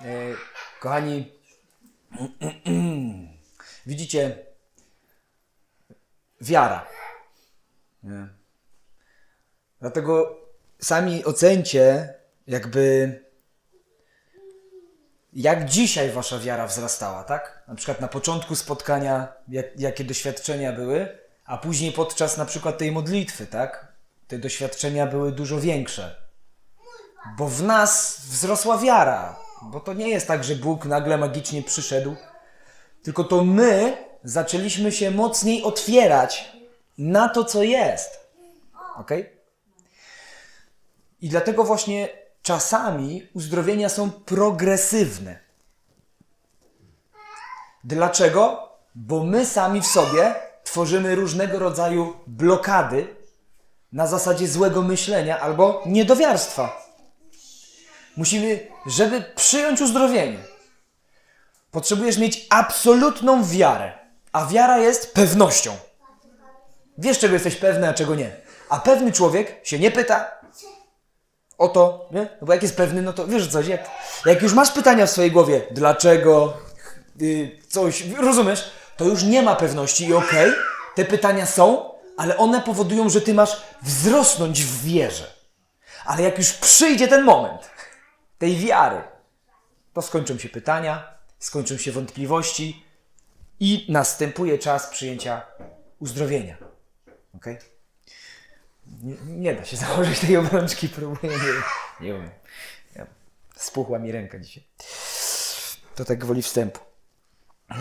E, kochani, widzicie, wiara. Nie? Dlatego sami ocencie, jakby jak dzisiaj wasza wiara wzrastała, tak? Na przykład na początku spotkania, jak, jakie doświadczenia były, a później podczas na przykład tej modlitwy, tak? Te doświadczenia były dużo większe. Bo w nas wzrosła wiara. Bo to nie jest tak, że Bóg nagle magicznie przyszedł, tylko to my zaczęliśmy się mocniej otwierać na to, co jest. Ok? I dlatego właśnie czasami uzdrowienia są progresywne. Dlaczego? Bo my sami w sobie tworzymy różnego rodzaju blokady na zasadzie złego myślenia albo niedowiarstwa. Musimy, żeby przyjąć uzdrowienie, potrzebujesz mieć absolutną wiarę. A wiara jest pewnością. Wiesz, czego jesteś pewny, a czego nie. A pewny człowiek się nie pyta o to, nie? No bo jak jest pewny, no to wiesz coś, jak, jak już masz pytania w swojej głowie, dlaczego, yy, coś, rozumiesz, to już nie ma pewności i okej, te pytania są, ale one powodują, że ty masz wzrosnąć w wierze. Ale jak już przyjdzie ten moment tej wiary, to skończą się pytania, skończą się wątpliwości i następuje czas przyjęcia uzdrowienia. Okay? Nie, nie da się założyć tej obrączki, próbuję, nie, nie umiem. Spuchła mi ręka dzisiaj. To tak woli wstępu. E,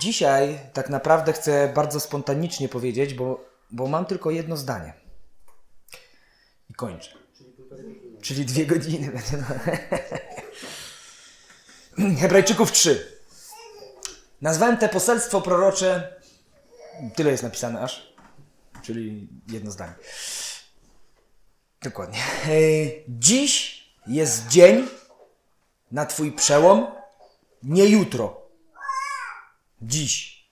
dzisiaj tak naprawdę chcę bardzo spontanicznie powiedzieć, bo, bo mam tylko jedno zdanie. I kończę. Czyli dwie godziny. Hebrajczyków 3. Nazwałem te poselstwo prorocze, tyle jest napisane aż, czyli jedno zdanie. Dokładnie. Dziś jest dzień na Twój przełom, nie jutro. Dziś.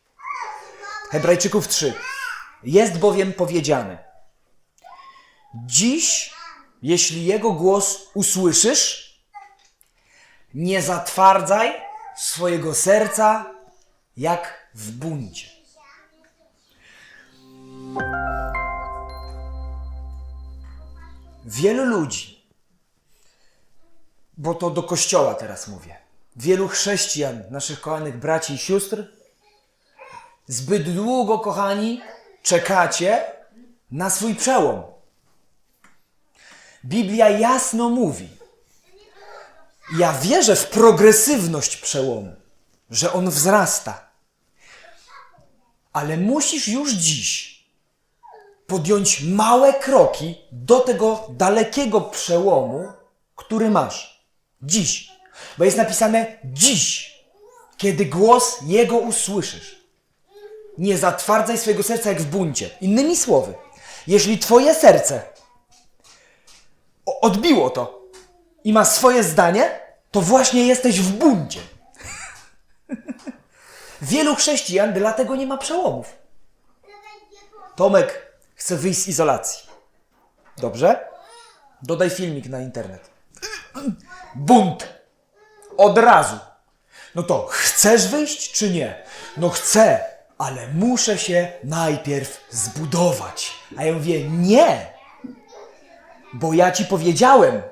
Hebrajczyków 3. Jest bowiem powiedziane: Dziś, jeśli Jego głos usłyszysz, nie zatwardzaj swojego serca jak w buncie. Wielu ludzi, bo to do kościoła teraz mówię, wielu chrześcijan, naszych kochanych braci i sióstr, zbyt długo, kochani, czekacie na swój przełom. Biblia jasno mówi, ja wierzę w progresywność przełomu, że on wzrasta. Ale musisz już dziś podjąć małe kroki do tego dalekiego przełomu, który masz. Dziś. Bo jest napisane dziś, kiedy głos Jego usłyszysz. Nie zatwardzaj swojego serca jak w buncie. Innymi słowy, jeśli Twoje serce odbiło to i ma swoje zdanie, to właśnie jesteś w buncie. Wielu chrześcijan dlatego nie ma przełomów. Tomek chce wyjść z izolacji. Dobrze? Dodaj filmik na internet. Bunt. Od razu. No to chcesz wyjść czy nie? No chcę, ale muszę się najpierw zbudować. A ja mówię, nie. Bo ja ci powiedziałem.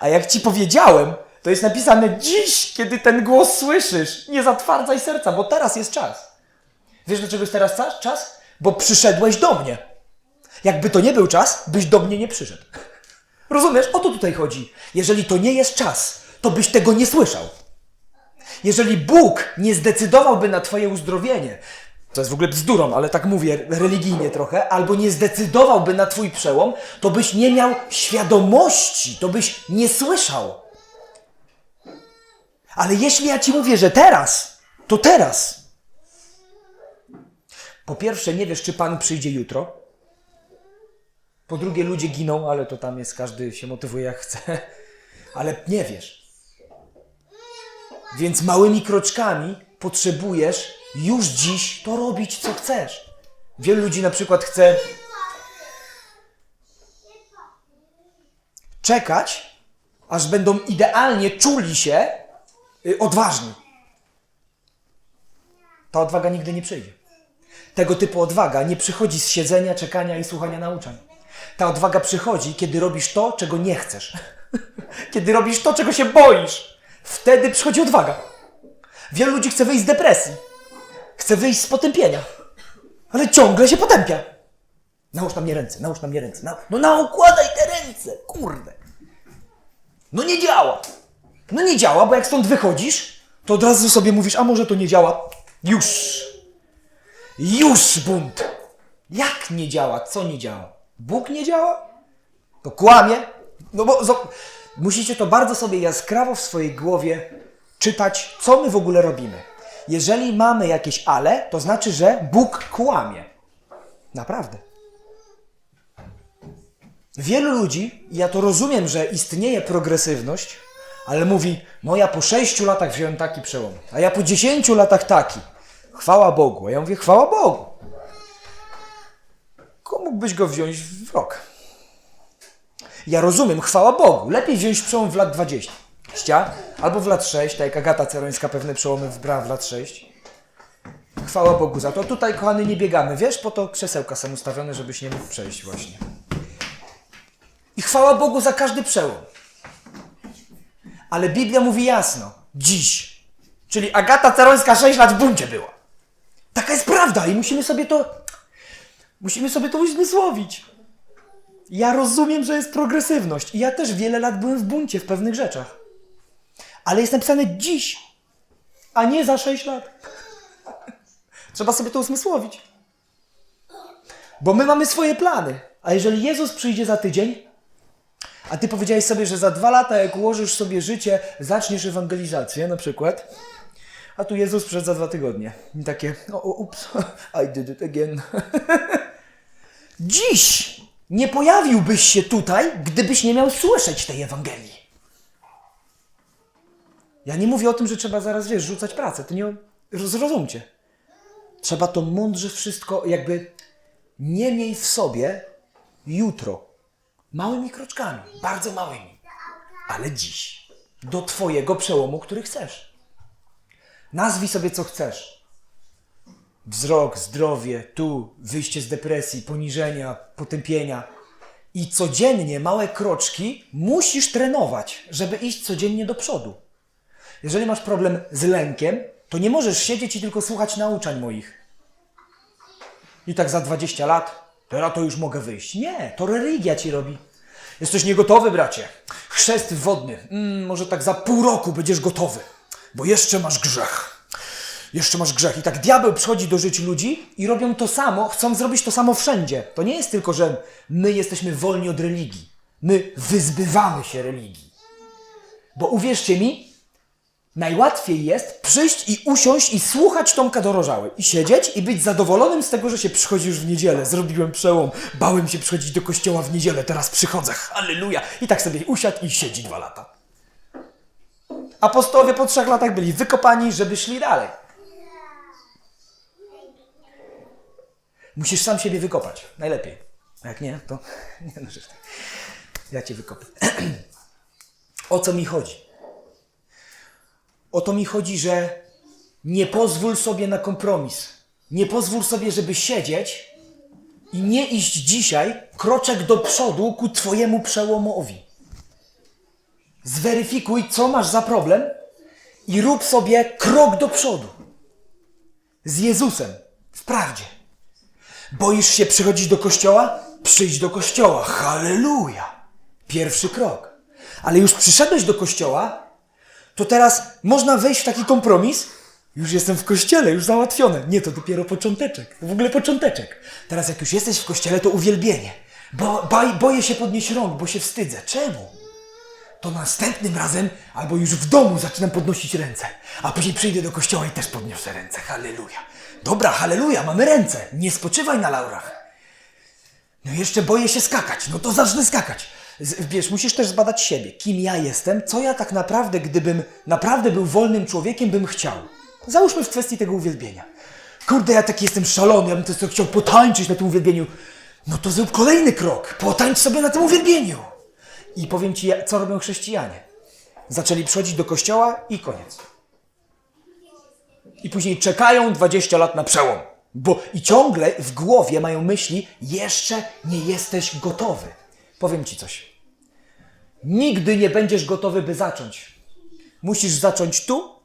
A jak ci powiedziałem, to jest napisane dziś, kiedy ten głos słyszysz. Nie zatwardzaj serca, bo teraz jest czas. Wiesz, dlaczego jest teraz czas? Bo przyszedłeś do mnie. Jakby to nie był czas, byś do mnie nie przyszedł. Rozumiesz? O to tutaj chodzi. Jeżeli to nie jest czas, to byś tego nie słyszał. Jeżeli Bóg nie zdecydowałby na Twoje uzdrowienie, to jest w ogóle bzdurą, ale tak mówię religijnie trochę, albo nie zdecydowałby na Twój przełom, to byś nie miał świadomości, to byś nie słyszał. Ale jeśli ja Ci mówię, że teraz, to teraz. Po pierwsze, nie wiesz, czy Pan przyjdzie jutro. Po drugie, ludzie giną, ale to tam jest, każdy się motywuje jak chce. Ale nie wiesz. Więc małymi kroczkami potrzebujesz już dziś to robić, co chcesz. Wielu ludzi na przykład chce czekać, aż będą idealnie czuli się y, odważni. Ta odwaga nigdy nie przyjdzie. Tego typu odwaga nie przychodzi z siedzenia, czekania i słuchania nauczań. Ta odwaga przychodzi, kiedy robisz to, czego nie chcesz. kiedy robisz to, czego się boisz. Wtedy przychodzi odwaga. Wielu ludzi chce wyjść z depresji. Chce wyjść z potępienia. Ale ciągle się potępia. Nałóż na mnie ręce, nałóż na mnie ręce. Na... No naukładaj te ręce, kurde. No nie działa. No nie działa, bo jak stąd wychodzisz, to od razu sobie mówisz, a może to nie działa. Już. Już bunt. Jak nie działa? Co nie działa? Bóg nie działa? To kłamie? No bo musicie to bardzo sobie jaskrawo w swojej głowie czytać, co my w ogóle robimy. Jeżeli mamy jakieś ale, to znaczy, że Bóg kłamie. Naprawdę. Wielu ludzi, ja to rozumiem, że istnieje progresywność, ale mówi, no ja po sześciu latach wziąłem taki przełom, a ja po dziesięciu latach taki. Chwała Bogu. A ja mówię, chwała Bogu. Komu mógłbyś go wziąć w rok? Ja rozumiem, chwała Bogu. Lepiej wziąć przełom w lat 20 albo w lat 6, tak jak Agata Cerońska pewne przełomy wybrała w lat 6. Chwała Bogu za to. Tutaj, kochany, nie biegamy. Wiesz, po to krzesełka są ustawione, żebyś nie mógł przejść właśnie. I chwała Bogu za każdy przełom. Ale Biblia mówi jasno. Dziś. Czyli Agata Cerońska 6 lat w buncie była. Taka jest prawda i musimy sobie to... Musimy sobie to uzmysłowić. Ja rozumiem, że jest progresywność i ja też wiele lat byłem w buncie w pewnych rzeczach. Ale jest napisane dziś, a nie za 6 lat. Trzeba sobie to uzmysłowić. Bo my mamy swoje plany. A jeżeli Jezus przyjdzie za tydzień, a ty powiedziałeś sobie, że za dwa lata, jak ułożysz sobie życie, zaczniesz ewangelizację na przykład, a tu Jezus przyszedł za dwa tygodnie. I takie, o, o ups, I did it again. Dziś nie pojawiłbyś się tutaj, gdybyś nie miał słyszeć tej Ewangelii. Ja nie mówię o tym, że trzeba zaraz, wiesz, rzucać pracę. To nie... Zrozumcie. Trzeba to mądrze wszystko jakby nie miej w sobie jutro. Małymi kroczkami, bardzo małymi. Ale dziś. Do twojego przełomu, który chcesz. Nazwij sobie co chcesz. Wzrok, zdrowie, tu, wyjście z depresji, poniżenia, potępienia. I codziennie małe kroczki musisz trenować, żeby iść codziennie do przodu. Jeżeli masz problem z lękiem, to nie możesz siedzieć i tylko słuchać nauczań moich. I tak za 20 lat, teraz to już mogę wyjść. Nie, to religia ci robi. Jesteś niegotowy, bracie. Chrzest wodny. Mm, może tak za pół roku będziesz gotowy, bo jeszcze masz grzech. Jeszcze masz grzech. I tak diabeł przychodzi do żyć ludzi i robią to samo, chcą zrobić to samo wszędzie. To nie jest tylko, że my jesteśmy wolni od religii. My wyzbywamy się religii. Bo uwierzcie mi, najłatwiej jest przyjść i usiąść i słuchać Tomka Dorożały. I siedzieć i być zadowolonym z tego, że się przychodzi już w niedzielę. Zrobiłem przełom. Bałem się przychodzić do kościoła w niedzielę, teraz przychodzę. Halleluja. I tak sobie usiadł i siedzi dwa lata. Apostołowie po trzech latach byli wykopani, żeby szli dalej. Musisz sam siebie wykopać. Najlepiej. A jak nie, to nie no, ja cię wykopię. o co mi chodzi? O to mi chodzi, że nie pozwól sobie na kompromis. Nie pozwól sobie, żeby siedzieć i nie iść dzisiaj kroczek do przodu ku Twojemu przełomowi. Zweryfikuj, co masz za problem i rób sobie krok do przodu. Z Jezusem, w prawdzie. Boisz się przychodzić do kościoła? Przyjdź do kościoła. Halleluja! Pierwszy krok. Ale już przyszedłeś do kościoła, to teraz można wejść w taki kompromis. Już jestem w kościele, już załatwione. Nie, to dopiero począteczek. W ogóle począteczek. Teraz jak już jesteś w kościele, to uwielbienie. Bo, boję się podnieść rąk, bo się wstydzę. Czemu? To następnym razem albo już w domu zaczynam podnosić ręce, a później przyjdę do kościoła i też podniosę ręce. Halleluja. Dobra, halleluja, mamy ręce. Nie spoczywaj na laurach. No jeszcze boję się skakać, no to zacznę skakać. Wiesz, musisz też zbadać siebie, kim ja jestem, co ja tak naprawdę, gdybym naprawdę był wolnym człowiekiem, bym chciał. Załóżmy w kwestii tego uwielbienia. Kurde, ja taki jestem szalony, ja bym to chciał potańczyć na tym uwielbieniu. No to zrób kolejny krok, potańcz sobie na tym uwielbieniu. I powiem ci, co robią chrześcijanie. Zaczęli przychodzić do kościoła i koniec. I później czekają 20 lat na przełom. Bo i ciągle w głowie mają myśli, jeszcze nie jesteś gotowy. Powiem ci coś. Nigdy nie będziesz gotowy, by zacząć. Musisz zacząć tu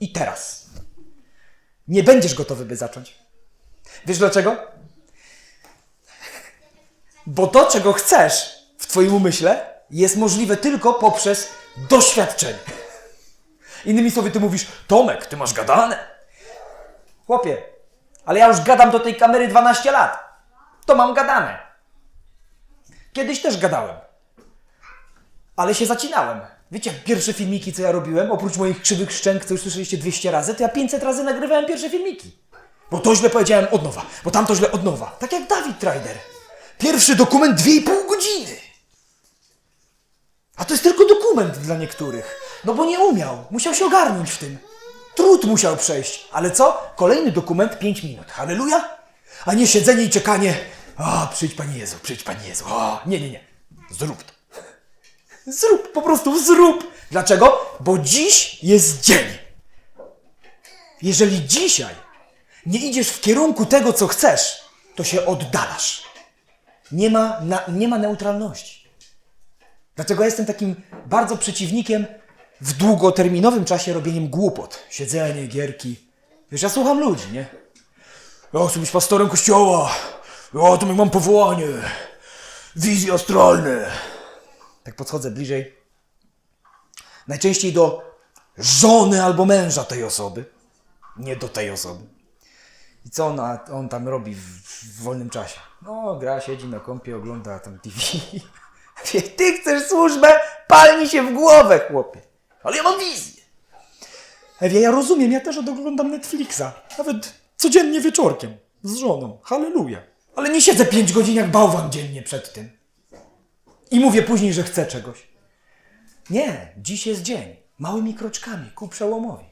i teraz. Nie będziesz gotowy, by zacząć. Wiesz dlaczego? Bo to, czego chcesz w Twoim umyśle, jest możliwe tylko poprzez doświadczenie. Innymi słowy, ty mówisz, Tomek, ty masz gadane. Chłopie, ale ja już gadam do tej kamery 12 lat. To mam gadane. Kiedyś też gadałem. Ale się zacinałem. Wiecie, pierwsze filmiki, co ja robiłem, oprócz moich krzywych szczęk, co już słyszeliście 200 razy, to ja 500 razy nagrywałem pierwsze filmiki. Bo to źle powiedziałem od nowa, bo tamto źle od nowa. Tak jak Dawid Trader. Pierwszy dokument 2,5 godziny. A to jest tylko dokument dla niektórych. No bo nie umiał. Musiał się ogarnąć w tym. Trud musiał przejść. Ale co? Kolejny dokument 5 minut. Halleluja? A nie siedzenie i czekanie. A, przyjdź Panie Jezu, przyjdź Panie Jezu. O, nie, nie, nie. Zrób to. Zrób, po prostu zrób. Dlaczego? Bo dziś jest dzień. Jeżeli dzisiaj nie idziesz w kierunku tego, co chcesz, to się oddalasz. Nie ma, na, nie ma neutralności. Dlatego jestem takim bardzo przeciwnikiem w długoterminowym czasie robieniem głupot. Siedzenie, gierki. Wiesz, ja słucham ludzi, nie? Ja chcę być pastorem kościoła. Ja to mam powołanie. Wizje astralne. Tak podchodzę bliżej. Najczęściej do żony albo męża tej osoby. Nie do tej osoby. I co ona, on tam robi w, w wolnym czasie? No, gra, siedzi na kąpie, ogląda tam TV. Ty chcesz służbę? Pal mi się w głowę, chłopie. Ale ja mam wizję. Ewie, ja rozumiem, ja też oglądam Netflixa. Nawet codziennie wieczorkiem. Z żoną. Halleluja. Ale nie siedzę 5 godzin jak bałwan dziennie przed tym. I mówię później, że chcę czegoś. Nie, dziś jest dzień. Małymi kroczkami ku przełomowi.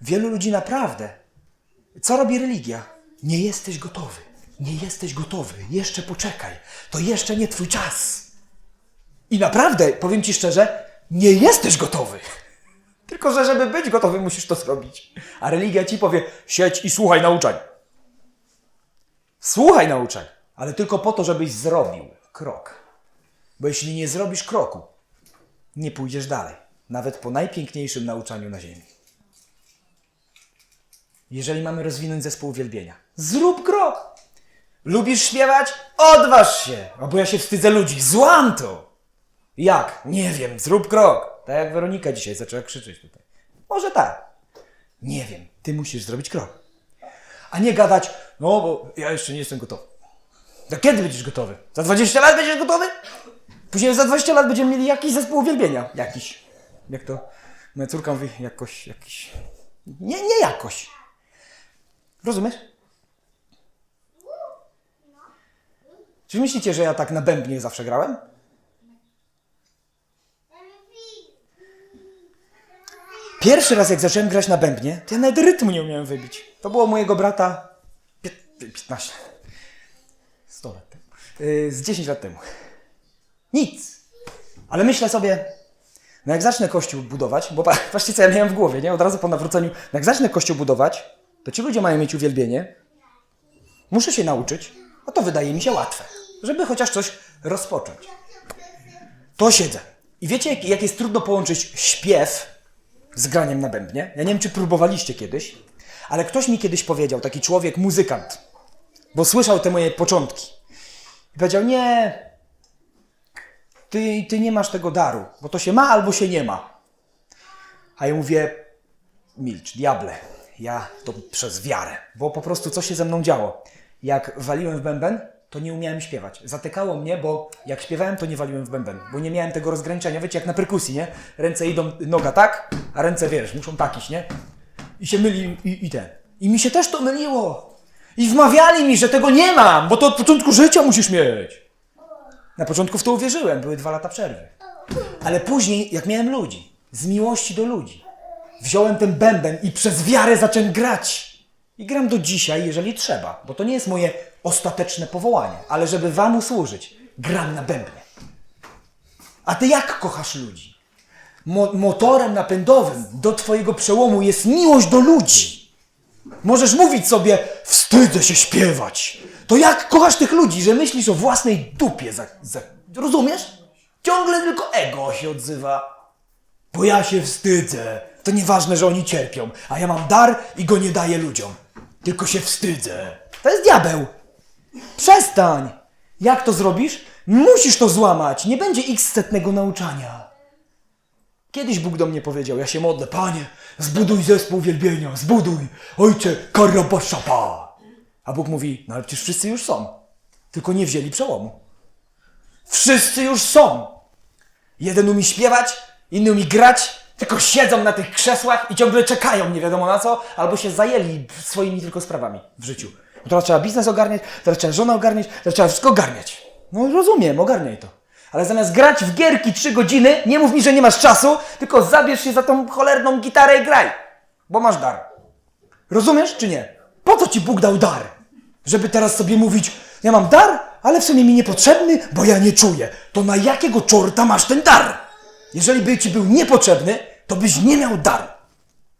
Wielu ludzi naprawdę co robi religia? Nie jesteś gotowy. Nie jesteś gotowy. Jeszcze poczekaj. To jeszcze nie twój czas. I naprawdę, powiem ci szczerze, nie jesteś gotowy. Tylko, że żeby być gotowy, musisz to zrobić. A religia ci powie: siedź i słuchaj nauczań. Słuchaj nauczań, ale tylko po to, żebyś zrobił krok. Bo jeśli nie zrobisz kroku, nie pójdziesz dalej. Nawet po najpiękniejszym nauczaniu na ziemi. Jeżeli mamy rozwinąć zespół uwielbienia, zrób krok. Lubisz śpiewać? Odważ się. Albo ja się wstydzę ludzi. Złam to. Jak? Nie wiem. Zrób krok. Tak jak Weronika dzisiaj zaczęła krzyczeć tutaj. Może tak. Nie wiem. Ty musisz zrobić krok. A nie gadać, no bo ja jeszcze nie jestem gotowy. To kiedy będziesz gotowy? Za 20 lat będziesz gotowy? Później za 20 lat będziemy mieli jakiś zespół uwielbienia. Jakiś. Jak to moja córka mówi, jakoś, jakiś. Nie, nie jakoś. Rozumiesz? Czy myślicie, że ja tak na bębnie zawsze grałem? Pierwszy raz jak zacząłem grać na bębnie, to ja nawet rytmu nie umiałem wybić. To było mojego brata pię- 15. 100 lat temu. Yy, z 10 lat temu. Nic. Ale myślę sobie, no jak zacznę kościół budować, bo pa- patrzcie co ja miałem w głowie, nie? Od razu po nawróceniu. No jak zacznę kościół budować, to ci ludzie mają mieć uwielbienie. Muszę się nauczyć, a to wydaje mi się łatwe, żeby chociaż coś rozpocząć. To siedzę. I wiecie, jak, jak jest trudno połączyć śpiew z graniem na bębnie? Ja nie wiem, czy próbowaliście kiedyś, ale ktoś mi kiedyś powiedział, taki człowiek, muzykant, bo słyszał te moje początki. I powiedział, nie, ty, ty nie masz tego daru, bo to się ma albo się nie ma. A ja mówię, milcz, diable, ja to przez wiarę, bo po prostu co się ze mną działo. Jak waliłem w bęben, to nie umiałem śpiewać. Zatykało mnie, bo jak śpiewałem, to nie waliłem w bęben, bo nie miałem tego rozgraniczenia. Wiecie, jak na perkusji, nie? Ręce idą, noga tak, a ręce, wiesz, muszą tak iść, nie? I się myli i, i ten. I mi się też to myliło. I wmawiali mi, że tego nie mam, bo to od początku życia musisz mieć. Na początku w to uwierzyłem, były dwa lata przerwy. Ale później, jak miałem ludzi, z miłości do ludzi, wziąłem ten bęben i przez wiarę zacząłem grać. I gram do dzisiaj, jeżeli trzeba, bo to nie jest moje ostateczne powołanie, ale żeby wam usłużyć, gram na bębnie. A ty jak kochasz ludzi? Mo- motorem napędowym do twojego przełomu jest miłość do ludzi. Możesz mówić sobie, wstydzę się śpiewać. To jak kochasz tych ludzi, że myślisz o własnej dupie? Za, za, rozumiesz? Ciągle tylko ego się odzywa. Bo ja się wstydzę. To nieważne, że oni cierpią, a ja mam dar i go nie daję ludziom. Tylko się wstydzę. To jest diabeł. Przestań! Jak to zrobisz? Musisz to złamać. Nie będzie x setnego nauczania. Kiedyś Bóg do mnie powiedział, ja się modlę, Panie, zbuduj zespół wielbienia, zbuduj, Ojcze, karabaszapa. A Bóg mówi, no ale przecież wszyscy już są, tylko nie wzięli przełomu. Wszyscy już są. Jeden umie śpiewać, inny umie grać, tylko siedzą na tych krzesłach i ciągle czekają nie wiadomo na co, albo się zajęli swoimi tylko sprawami w życiu. Bo teraz trzeba biznes ogarniać, teraz trzeba żonę ogarniać, teraz trzeba wszystko ogarniać. No rozumiem, ogarniaj to. Ale zamiast grać w gierki trzy godziny, nie mów mi, że nie masz czasu, tylko zabierz się za tą cholerną gitarę i graj, bo masz dar. Rozumiesz czy nie? Po co ci Bóg dał dar? Żeby teraz sobie mówić, ja mam dar, ale w sumie mi niepotrzebny, bo ja nie czuję. To na jakiego czorta masz ten dar? Jeżeli by ci był niepotrzebny, to byś nie miał dar.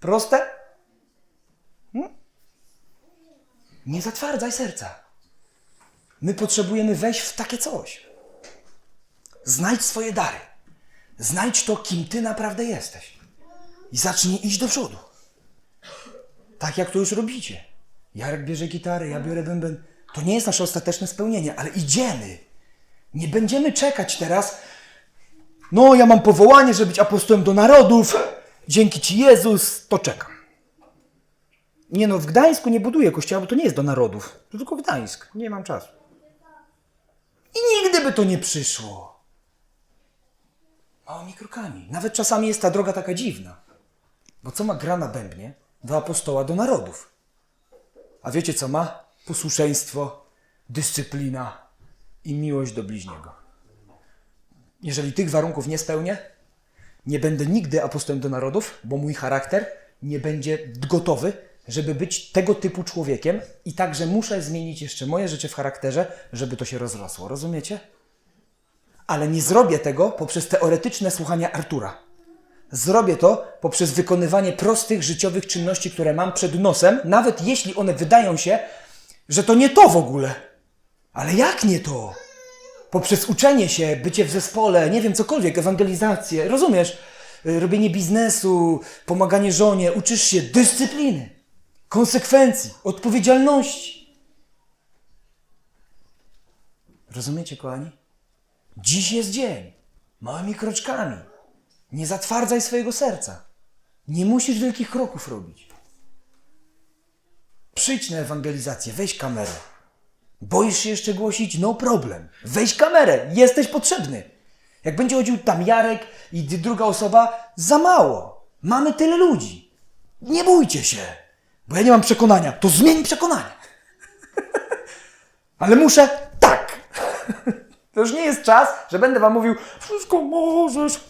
Proste? Hmm? Nie zatwardzaj serca. My potrzebujemy wejść w takie coś. Znajdź swoje dary. Znajdź to, kim ty naprawdę jesteś. I zacznij iść do przodu. Tak jak to już robicie. Jarek bierze gitarę, ja biorę bęben. To nie jest nasze ostateczne spełnienie, ale idziemy. Nie będziemy czekać teraz. No, ja mam powołanie, żeby być apostołem do narodów. Dzięki Ci Jezus, to czekam. Nie no, w Gdańsku nie buduję kościoła, bo to nie jest do narodów. To tylko Gdańsk. Nie mam czasu. I nigdy by to nie przyszło. Małymi krokami. Nawet czasami jest ta droga taka dziwna. Bo co ma gra na bębnie do apostoła do narodów? A wiecie co ma? Posłuszeństwo, dyscyplina i miłość do bliźniego. Jeżeli tych warunków nie spełnię, nie będę nigdy apostołem do narodów, bo mój charakter nie będzie gotowy, żeby być tego typu człowiekiem i także muszę zmienić jeszcze moje życie w charakterze, żeby to się rozrosło. Rozumiecie? Ale nie zrobię tego poprzez teoretyczne słuchanie Artura. Zrobię to poprzez wykonywanie prostych życiowych czynności, które mam przed nosem, nawet jeśli one wydają się, że to nie to w ogóle. Ale jak nie to? Poprzez uczenie się, bycie w zespole, nie wiem, cokolwiek, ewangelizację, rozumiesz? Y, Robienie biznesu, pomaganie żonie, uczysz się dyscypliny, konsekwencji, odpowiedzialności. Rozumiecie, kochani? Dziś jest dzień. Małymi kroczkami. Nie zatwardzaj swojego serca. Nie musisz wielkich kroków robić. Przyjdź na ewangelizację, weź kamerę. Boisz się jeszcze głosić? No problem. Weź kamerę, jesteś potrzebny. Jak będzie chodził tam Jarek i druga osoba, za mało. Mamy tyle ludzi. Nie bójcie się, bo ja nie mam przekonania. To zmień przekonanie. Ale muszę tak. To już nie jest czas, że będę wam mówił, wszystko możesz.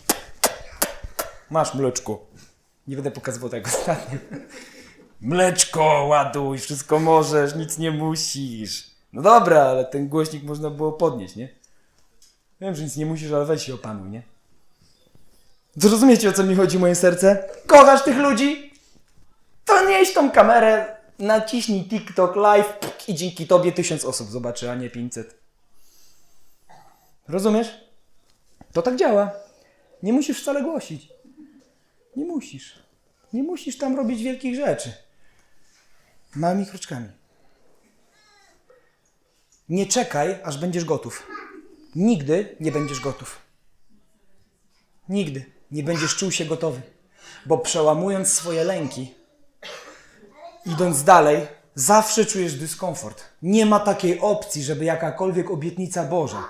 Masz mleczko. Nie będę pokazywał tego ostatnio. Mleczko, ładuj, wszystko możesz, nic nie musisz. No dobra, ale ten głośnik można było podnieść, nie? Wiem, że nic nie musisz, ale weź się opanuj, nie? Zrozumiecie, o co mi chodzi, moje serce? Kochasz tych ludzi? To nieś tą kamerę, naciśnij TikTok live puk, i dzięki tobie tysiąc osób zobaczy, a nie 500. Rozumiesz? To tak działa. Nie musisz wcale głosić. Nie musisz. Nie musisz tam robić wielkich rzeczy. Małymi kroczkami. Nie czekaj, aż będziesz gotów. Nigdy nie będziesz gotów. Nigdy nie będziesz czuł się gotowy. Bo przełamując swoje lęki, idąc dalej, zawsze czujesz dyskomfort. Nie ma takiej opcji, żeby jakakolwiek obietnica Boża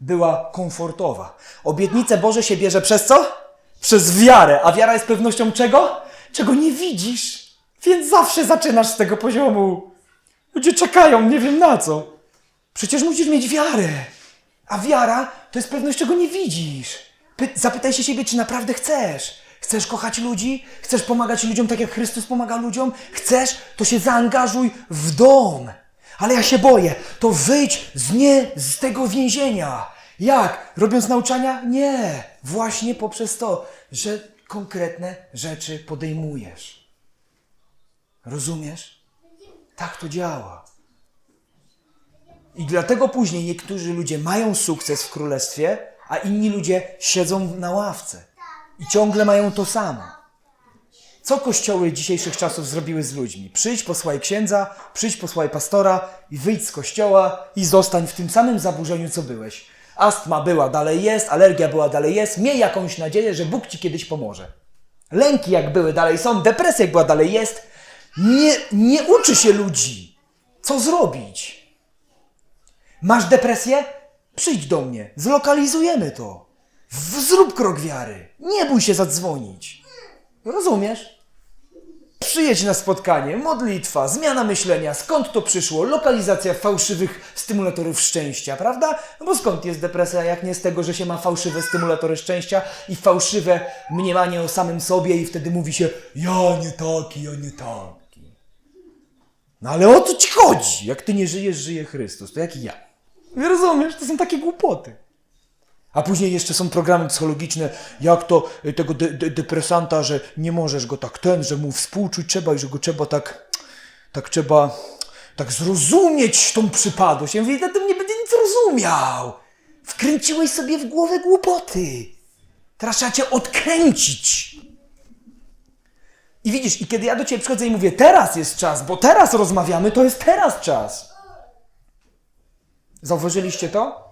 była komfortowa. Obietnice Boże się bierze przez co? Przez wiarę. A wiara jest pewnością czego? Czego nie widzisz. Więc zawsze zaczynasz z tego poziomu. Ludzie czekają, nie wiem na co. Przecież musisz mieć wiarę. A wiara to jest pewność, czego nie widzisz. Py- zapytaj się siebie, czy naprawdę chcesz. Chcesz kochać ludzi? Chcesz pomagać ludziom tak, jak Chrystus pomaga ludziom? Chcesz? To się zaangażuj w dom. Ale ja się boję. To wyjdź z nie z tego więzienia. Jak? Robiąc nauczania? Nie. Właśnie poprzez to, że konkretne rzeczy podejmujesz. Rozumiesz? Tak to działa. I dlatego później niektórzy ludzie mają sukces w królestwie, a inni ludzie siedzą na ławce i ciągle mają to samo. Co kościoły dzisiejszych czasów zrobiły z ludźmi? Przyjdź, posłaj księdza, przyjdź, posłaj pastora i wyjdź z kościoła i zostań w tym samym zaburzeniu, co byłeś. Astma była, dalej jest, alergia była, dalej jest. Miej jakąś nadzieję, że Bóg ci kiedyś pomoże. Lęki jak były, dalej są, depresja jak była, dalej jest. Nie, nie uczy się ludzi, co zrobić. Masz depresję? Przyjdź do mnie, zlokalizujemy to. W- Zrób krok wiary. Nie bój się zadzwonić. Rozumiesz? Przyjedź na spotkanie, modlitwa, zmiana myślenia, skąd to przyszło, lokalizacja fałszywych stymulatorów szczęścia, prawda? No bo skąd jest depresja, jak nie z tego, że się ma fałszywe stymulatory szczęścia i fałszywe mniemanie o samym sobie i wtedy mówi się ja nie taki, ja nie taki. No ale o co ci chodzi? Jak ty nie żyjesz, żyje Chrystus, to jak i ja. Rozumiesz? To są takie głupoty. A później jeszcze są programy psychologiczne, jak to y, tego de, de, depresanta, że nie możesz go tak ten, że mu współczuć trzeba i że go trzeba tak, tak trzeba, tak zrozumieć tą przypadłość. Ja mówię, ja tym nie będę nic rozumiał. Wkręciłeś sobie w głowę głupoty. Teraz trzeba cię odkręcić. I widzisz, i kiedy ja do ciebie przychodzę i mówię, teraz jest czas, bo teraz rozmawiamy, to jest teraz czas. Zauważyliście to?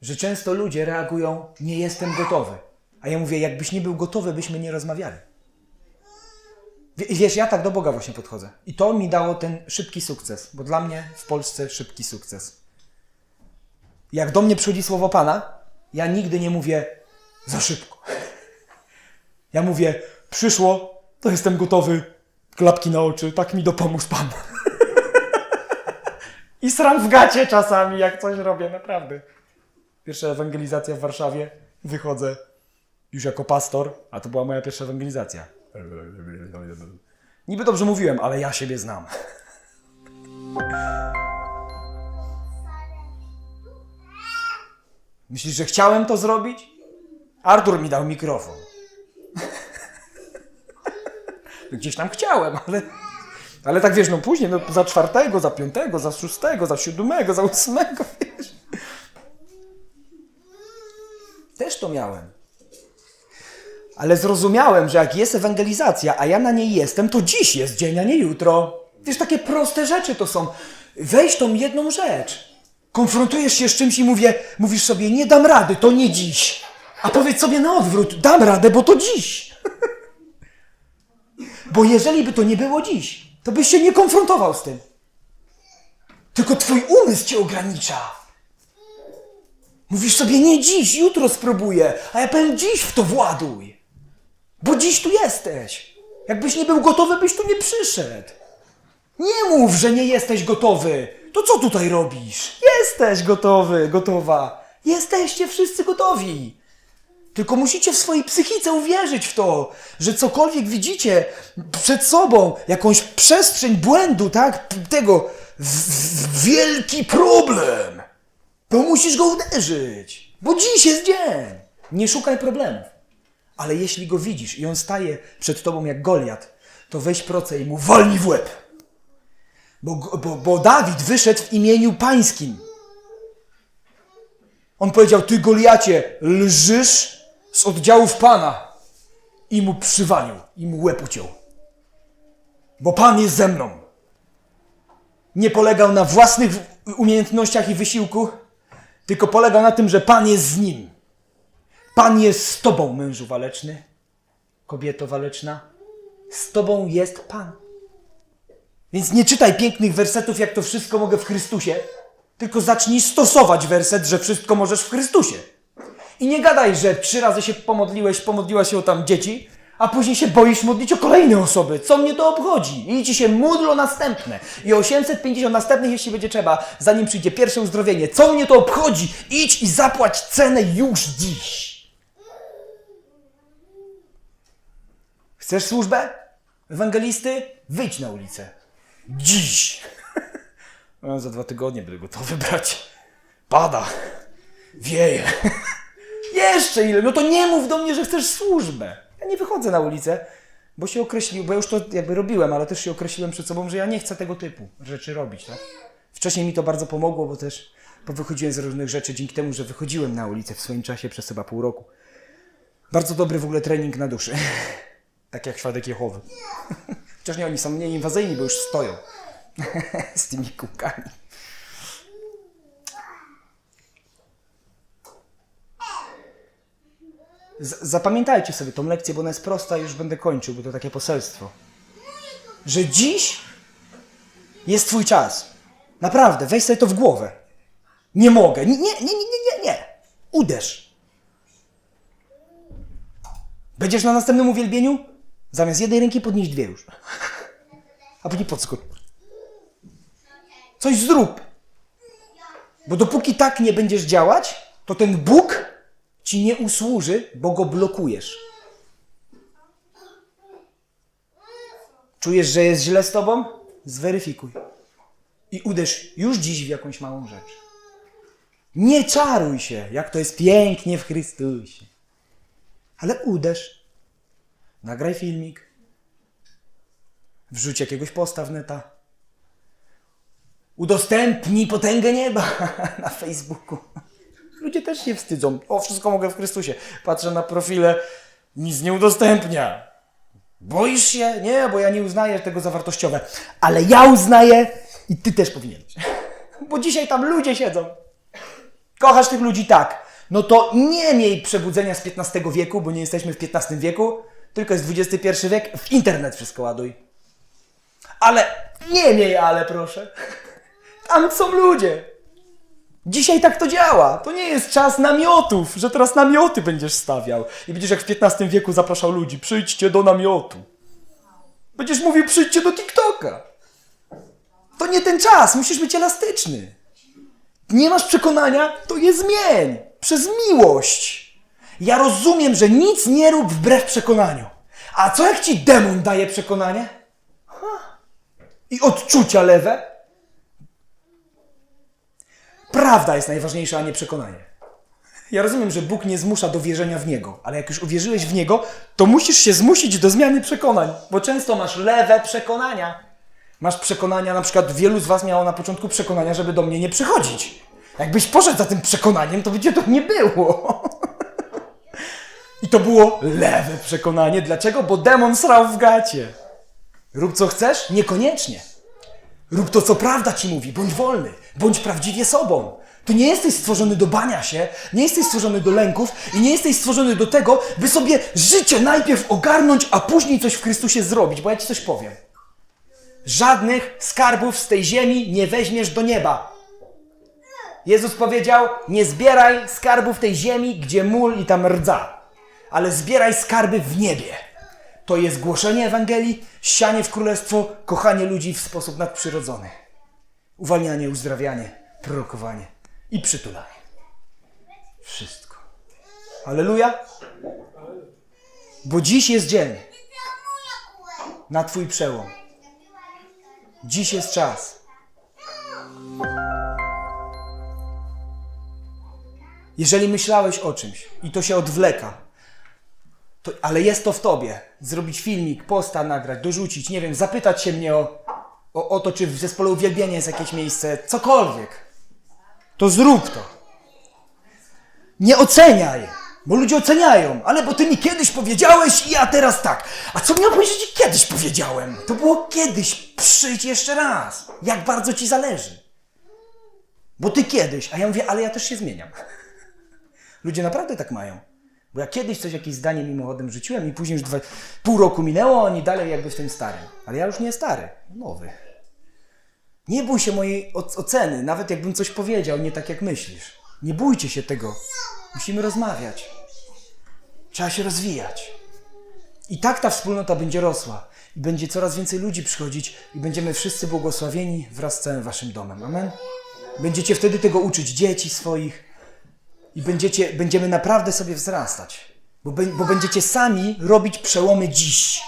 Że często ludzie reagują, nie jestem gotowy. A ja mówię, jakbyś nie był gotowy, byśmy nie rozmawiali. Wie- Wiesz, ja tak do Boga właśnie podchodzę. I to mi dało ten szybki sukces, bo dla mnie w Polsce szybki sukces. Jak do mnie przychodzi słowo Pana, ja nigdy nie mówię za szybko. Ja mówię, przyszło, to jestem gotowy, klapki na oczy, tak mi dopomóż Pan. I sram w gacie czasami, jak coś robię, naprawdę. Pierwsza ewangelizacja w Warszawie. Wychodzę już jako pastor, a to była moja pierwsza ewangelizacja. Niby dobrze mówiłem, ale ja siebie znam. Myślisz, że chciałem to zrobić? Artur mi dał mikrofon. Gdzieś tam chciałem, ale. Ale tak wiesz, no później, no za czwartego, za piątego, za szóstego, za siódmego, za ósmego, wiesz. Też to miałem. Ale zrozumiałem, że jak jest ewangelizacja, a ja na niej jestem, to dziś jest dzień, a nie jutro. Wiesz, takie proste rzeczy to są. Weź tą jedną rzecz. Konfrontujesz się z czymś i mówię, mówisz sobie, nie dam rady, to nie dziś. A powiedz sobie na odwrót, dam radę, bo to dziś. bo jeżeli by to nie było dziś, to byś się nie konfrontował z tym. Tylko twój umysł cię ogranicza. Mówisz sobie, nie dziś, jutro spróbuję, a ja powiem, dziś w to właduj. Bo dziś tu jesteś. Jakbyś nie był gotowy, byś tu nie przyszedł. Nie mów, że nie jesteś gotowy. To co tutaj robisz? Jesteś gotowy, gotowa. Jesteście wszyscy gotowi. Tylko musicie w swojej psychice uwierzyć w to, że cokolwiek widzicie przed sobą, jakąś przestrzeń błędu, tak? Tego wielki problem to musisz go uderzyć, bo dziś jest dzień. Nie szukaj problemów. Ale jeśli go widzisz i on staje przed tobą jak Goliat, to weź proce i mu walnij w łeb. Bo, bo, bo Dawid wyszedł w imieniu pańskim. On powiedział, ty Goliacie, lżysz z oddziałów Pana. I mu przywalił, i mu łeb uciął. Bo Pan jest ze mną. Nie polegał na własnych umiejętnościach i wysiłku, tylko polegał na tym, że Pan jest z nim. Pan jest z tobą, mężu waleczny, kobieto waleczna. Z tobą jest Pan. Więc nie czytaj pięknych wersetów, jak to wszystko mogę w Chrystusie, tylko zacznij stosować werset, że wszystko możesz w Chrystusie. I nie gadaj, że trzy razy się pomodliłeś, pomodliła się o tam dzieci, a później się boisz modlić o kolejne osoby. Co mnie to obchodzi? I ci się módl następne. I 850 następnych, jeśli będzie trzeba, zanim przyjdzie pierwsze uzdrowienie. Co mnie to obchodzi? Idź i zapłać cenę już dziś. Chcesz służbę? Ewangelisty? Wyjdź na ulicę. Dziś. No, za dwa tygodnie będę gotowy brać. Pada. Wieje. Jeszcze ile? No to nie mów do mnie, że chcesz służbę. Nie wychodzę na ulicę, bo się określił, bo ja już to jakby robiłem, ale też się określiłem przed sobą, że ja nie chcę tego typu rzeczy robić, tak? Wcześniej mi to bardzo pomogło, bo też wychodziłem z różnych rzeczy dzięki temu, że wychodziłem na ulicę w swoim czasie przez chyba pół roku. Bardzo dobry w ogóle trening na duszy. tak jak świadek Jehowy. Chociaż nie, oni są mniej inwazyjni, bo już stoją z tymi kółkami. Zapamiętajcie sobie tą lekcję, bo ona jest prosta i już będę kończył, bo to takie poselstwo. Że dziś jest twój czas. Naprawdę, weź sobie to w głowę. Nie mogę. Nie, nie, nie, nie, nie, nie. Uderz. Będziesz na następnym uwielbieniu? Zamiast jednej ręki podnieś dwie już. A później podskocz. Coś zrób. Bo dopóki tak nie będziesz działać, to ten Bóg ci nie usłuży, bo go blokujesz. Czujesz, że jest źle z tobą? Zweryfikuj. I uderz już dziś w jakąś małą rzecz. Nie czaruj się, jak to jest pięknie w Chrystusie. Ale uderz. Nagraj filmik. Wrzuć jakiegoś posta w neta. Udostępnij potęgę nieba na Facebooku. Ludzie też się wstydzą. O, wszystko mogę w Chrystusie. Patrzę na profile, nic nie udostępnia. Boisz się? Nie, bo ja nie uznaję tego za wartościowe. Ale ja uznaję i ty też powinieneś. Bo dzisiaj tam ludzie siedzą. Kochasz tych ludzi tak. No to nie miej przebudzenia z XV wieku, bo nie jesteśmy w XV wieku, tylko jest XXI wiek. W internet wszystko ładuj. Ale nie miej ale, proszę. Tam są ludzie. Dzisiaj tak to działa. To nie jest czas namiotów, że teraz namioty będziesz stawiał. I będziesz jak w XV wieku zapraszał ludzi. Przyjdźcie do namiotu. Będziesz mówił, przyjdźcie do TikToka. To nie ten czas, musisz być elastyczny. Nie masz przekonania, to je zmień. Przez miłość. Ja rozumiem, że nic nie rób wbrew przekonaniu. A co jak ci demon daje przekonanie? Ha. I odczucia lewe? Prawda jest najważniejsza, a nie przekonanie. Ja rozumiem, że Bóg nie zmusza do wierzenia w Niego, ale jak już uwierzyłeś w Niego, to musisz się zmusić do zmiany przekonań, bo często masz lewe przekonania. Masz przekonania, na przykład wielu z Was miało na początku przekonania, żeby do mnie nie przychodzić. Jakbyś poszedł za tym przekonaniem, to by cię to nie było. I to było lewe przekonanie. Dlaczego? Bo demon srał w gacie. Rób co chcesz? Niekoniecznie. Rób to, co prawda ci mówi. Bądź wolny. Bądź prawdziwie sobą. Ty nie jesteś stworzony do bania się, nie jesteś stworzony do lęków i nie jesteś stworzony do tego, by sobie życie najpierw ogarnąć, a później coś w Chrystusie zrobić. Bo ja ci coś powiem. Żadnych skarbów z tej ziemi nie weźmiesz do nieba. Jezus powiedział: Nie zbieraj skarbów tej ziemi, gdzie mól i tam rdza, ale zbieraj skarby w niebie. To jest głoszenie Ewangelii, sianie w królestwo, kochanie ludzi w sposób nadprzyrodzony, uwalnianie, uzdrawianie, prorokowanie i przytulanie. Wszystko. Aleluja! Bo dziś jest dzień na Twój przełom. Dziś jest czas. Jeżeli myślałeś o czymś i to się odwleka, to, ale jest to w tobie, zrobić filmik, posta nagrać, dorzucić, nie wiem, zapytać się mnie o, o, o to, czy w zespole uwielbienia jest jakieś miejsce, cokolwiek, to zrób to. Nie oceniaj, bo ludzie oceniają, ale bo ty mi kiedyś powiedziałeś i ja teraz tak. A co miał powiedzieć, kiedyś powiedziałem? To było kiedyś, przyjdź jeszcze raz, jak bardzo ci zależy. Bo ty kiedyś, a ja mówię, ale ja też się zmieniam. Ludzie naprawdę tak mają. Bo ja kiedyś coś, jakieś zdanie mimochodem rzuciłem i później już dwa, pół roku minęło, oni dalej jakby w tym starym. Ale ja już nie stary, nowy. Nie bój się mojej oceny, nawet jakbym coś powiedział nie tak jak myślisz. Nie bójcie się tego. Musimy rozmawiać. Trzeba się rozwijać. I tak ta wspólnota będzie rosła. I będzie coraz więcej ludzi przychodzić i będziemy wszyscy błogosławieni wraz z całym waszym domem. Amen. Będziecie wtedy tego uczyć dzieci swoich, i będziecie, będziemy naprawdę sobie wzrastać. Bo, be- bo będziecie sami robić przełomy dziś.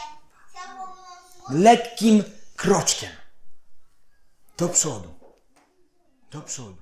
Lekkim kroczkiem. Do przodu. Do przodu.